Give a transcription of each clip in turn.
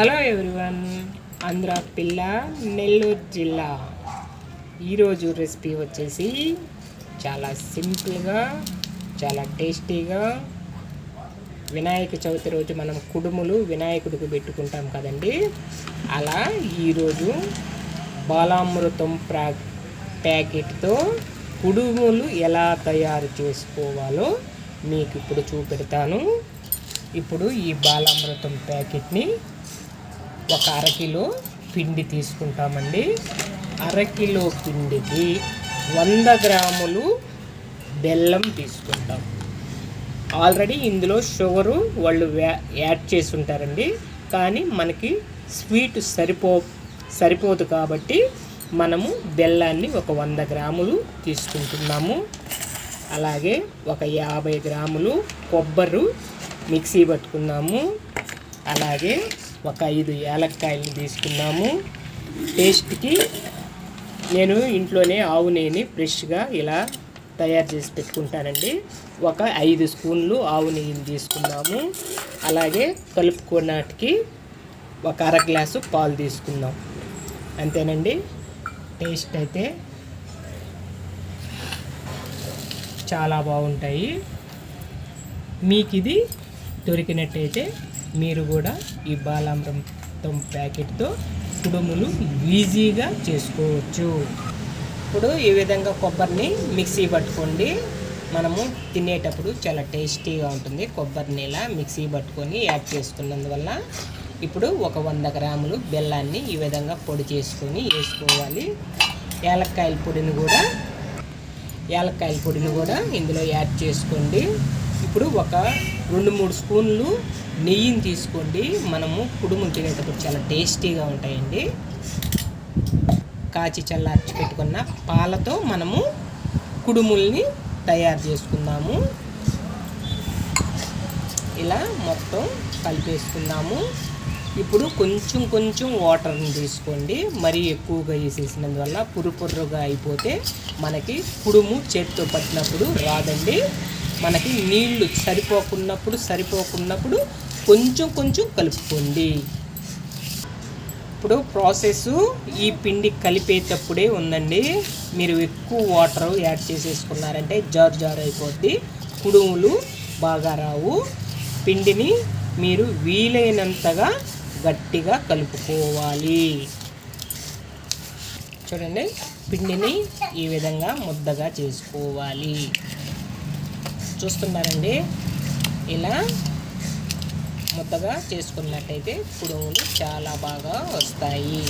Hello everyone Andhra పిల్ల నెల్లూరు జిల్లా. ఈరోజు రెసిపీ వచ్చేసి చాలా సింపుల్గా చాలా టేస్టీగా వినాయక చవితి రోజు మనం కుడుములు వినాయకుడికి పెట్టుకుంటాం కదండి. అలా ఈరోజు బాలామృతం ప్రా ప్యాకెట్తో కుడుములు ఎలా తయారు చేసుకోవాలో మీకు ఇప్పుడు చూపెడతాను. ఇప్పుడు ఈ బాలామృతం ప్యాకెట్ని ఒక అరకిలో పిండి తీసుకుంటామండి. అరకిలో పిండికి వంద గ్రాములు బెల్లం తీసుకుంటాం. ఆల్రెడీ ఇందులో షుగరు వాళ్ళు యాడ్ చేసి ఉంటారండి కానీ మనకి స్వీట్ సరిపో సరిపోదు కాబట్టి మనము బెల్లాన్ని ఒక వంద గ్రాములు తీసుకుంటున్నాము. అలాగే ఒక యాభై గ్రాములు కొబ్బరి మిక్సీ పట్టుకున్నాము. అలాగే ఒక ఐదు ఏలక్కాయలు తీసుకున్నాము. టేస్ట్కి నేను ఇంట్లోనే ఆవు నెయ్యిని ఫ్రెష్గా ఇలా తయారు చేసి పెట్టుకుంటానండి. ఒక ఐదు స్పూన్లు ఆవు నెయ్యిని తీసుకున్నాము. అలాగే కలుపుకున్నటికి ఒక అర గ్లాసు పాలు తీసుకుందాం. అంతేనండి? టేస్ట్ అయితే చాలా బాగుంటాయి. మీకు ఇది దొరికినట్టయితే మీరు కూడా ఈ బాలామృతం ప్యాకెట్తో కుడుములు ఈజీగా చేసుకోవచ్చు. ఇప్పుడు ఈ విధంగా కొబ్బరిని మిక్సీ పట్టుకోండి. మనము తినేటప్పుడు చాలా టేస్టీగా ఉంటుంది కొబ్బరిని ఇలా మిక్సీ పట్టుకొని యాడ్ చేసుకున్నందువల్ల ఇప్పుడు ఒక వంద గ్రాములు బెల్లాన్ని ఈ విధంగా పొడి చేసుకొని వేసుకోవాలి. యాలక్కాయల పొడిని కూడా యాలక్కాయల పొడిని కూడా ఇందులో యాడ్ చేసుకోండి. ఇప్పుడు ఒక రెండు మూడు స్పూన్లు నెయ్యిని తీసుకోండి. మనము కుడుములు తినేటప్పుడు చాలా టేస్టీగా ఉంటాయండి. కాచి చల్లార్చి పెట్టుకున్న పాలతో మనము కుడుముల్ని తయారు చేసుకుందాము. ఇలా మొత్తం కలిపేసుకుందాము. ఇప్పుడు కొంచెం కొంచెం వాటర్ని తీసుకోండి. మరీ ఎక్కువగా వేసేసినందువల్ల పురుపుర్రుగా అయిపోతే మనకి కుడుము చేతితో పట్టినప్పుడు రాదండి. మనకి నీళ్ళు సరిపోకున్నప్పుడు సరిపోకున్నప్పుడు కొంచెం కొంచెం కలుపుకోండి. ఇప్పుడు ప్రాసెస్ ఈ పిండి కలిపేటప్పుడే ఉందండి. మీరు ఎక్కువ వాటర్ యాడ్ చేసేసుకున్నారంటే జార్ జార్ అయిపోద్ది. కుడుములు బాగా రావు. పిండిని మీరు వీలైనంతగా గట్టిగా కలుపుకోవాలి. చూడండి పిండిని ఈ విధంగా ముద్దగా చేసుకోవాలి. చూస్తున్నారండి. ఇలా ముద్దగా చేసుకున్నట్టయితే కుడుములు చాలా బాగా వస్తాయి.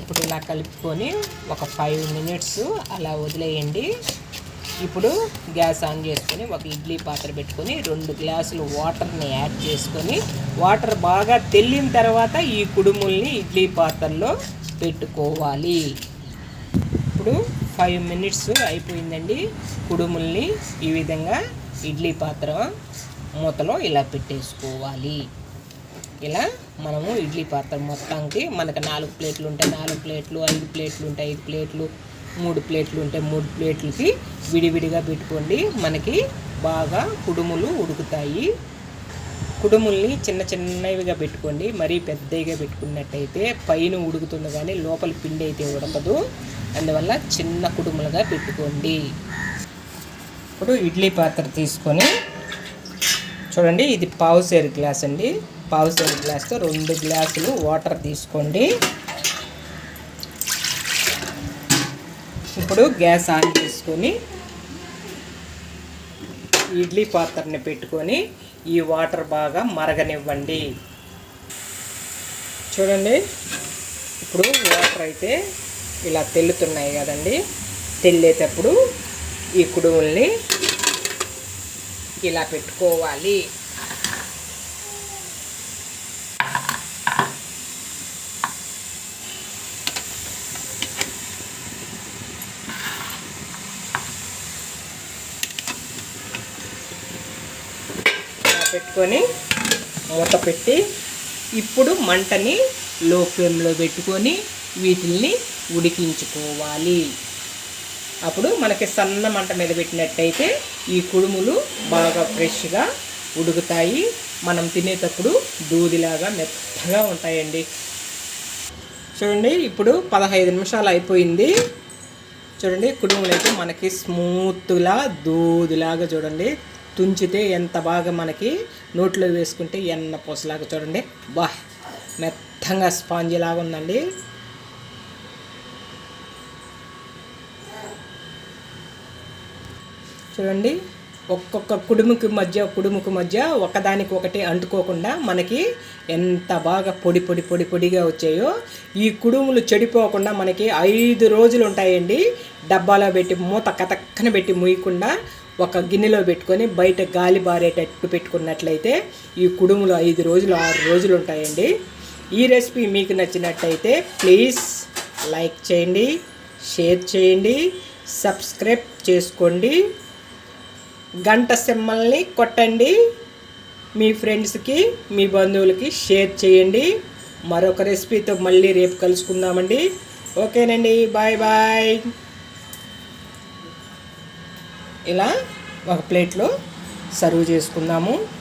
ఇప్పుడు ఇలా కలుపుకొని ఒక ఫైవ్ మినిట్స్ అలా వదిలేయండి. ఇప్పుడు గ్యాస్ ఆన్ చేసుకొని ఒక ఇడ్లీ పాత్ర పెట్టుకొని రెండు గ్లాసులు వాటర్ని యాడ్ చేసుకొని వాటర్ బాగా తెల్లిన తర్వాత ఈ కుడుముల్ని ఇడ్లీ పాత్రలో పెట్టుకోవాలి. ఇప్పుడు ఫైవ్ మినిట్స్ అయిపోయిందండి. కుడుముల్ని ఈ విధంగా ఇడ్లీ పాత్ర మూతలో ఇలా పెట్టేసుకోవాలి. ఇలా మనము ఇడ్లీ పాత్ర మొత్తానికి మనకు నాలుగు ప్లేట్లు ఉంటాయి. నాలుగు ప్లేట్లు ఐదు ప్లేట్లు ఉంటాయి. ఐదు ప్లేట్లు మూడు ప్లేట్లు ఉంటే మూడు ప్లేట్లకి విడివిడిగా పెట్టుకోండి. మనకి బాగా కుడుములు ఉడుకుతాయి. కుడుముల్ని చిన్న చిన్నవిగా పెట్టుకోండి. మరీ పెద్దవిగా పెట్టుకున్నట్టయితే పైన ఉడుకుతుంది కానీ లోపల పిండి అయితే ఉడకదు. అందువల్ల చిన్న కుడుములుగా పెట్టుకోండి. ఇప్పుడు ఇడ్లీ పాత్ర తీసుకొని చూడండి ఇది పావుసేరు గ్లాస్ అండి. పావుసేరు గ్లాస్తో రెండు గ్లాసులు వాటర్ తీసుకోండి. ఇప్పుడు గ్యాస్ ఆన్ చేసుకొని ఇడ్లీ పాత్రని పెట్టుకొని ఈ వాటర్ బాగా మరగనివ్వండి. చూడండి ఇప్పుడు వాటర్ అయితే ఇలా తెల్లుతున్నాయి కదండి. తెల్లేటప్పుడు ఈ కుడుముల్ని ఇలా పెట్టుకోవాలి. పెట్టుకొని మూత పెట్టి ఇప్పుడు మంటని లో ఫ్లేమ్లో పెట్టుకొని వీటిల్ని ఉడికించుకోవాలి. అప్పుడు మనకి సన్న మంట మీద పెట్టినట్టయితే ఈ కుడుములు బాగా ఫ్రెష్గా ఉడుకుతాయి. మనం తినేటప్పుడు దూదిలాగా మెత్తగా ఉంటాయండి. చూడండి ఇప్పుడు పదహైదు నిమిషాలు అయిపోయింది. చూడండి కుడుములు అయితే మనకి స్మూత్గా దూదిలాగా చూడండి తుంచితే ఎంత బాగా మనకి నోట్లో వేసుకుంటే ఎన్న పూసలాగా చూడండి. బా మెత్తంగా స్పాంజీ లాగా ఉందండి. చూడండి. ఒక్కొక్క కుడుముకి మధ్య కుడుముకి మధ్య ఒకదానికి ఒకటి అంటుకోకుండా మనకి ఎంత బాగా పొడి పొడి పొడి పొడిగా వచ్చాయో ఈ కుడుములు చెడిపోకుండా మనకి ఐదు రోజులు ఉంటాయండి. డబ్బాలో పెట్టి మూత కతక్కన పెట్టి ముయ్యకుండా ఒక గిన్నెలో పెట్టుకొని బయట గాలి బారేటట్టు పెట్టుకున్నట్లయితే ఈ కుడుములు ఐదు రోజులు ఆరు రోజులు ఉంటాయండి. ఈ రెసిపీ మీకు నచ్చినట్టయితే ప్లీజ్ లైక్ చేయండి షేర్ చేయండి సబ్స్క్రైబ్ చేసుకోండి. గంట సింబల్ని కొట్టండి. మీ ఫ్రెండ్స్కి మీ బంధువులకి షేర్ చేయండి. మరొక రెసిపీతో మళ్ళీ రేపు కలుసుకుందామండి. ఓకేనండి బాయ్ బాయ్. ఇలా ఒక ప్లేట్లో సర్వ్ చేసుకుందాము.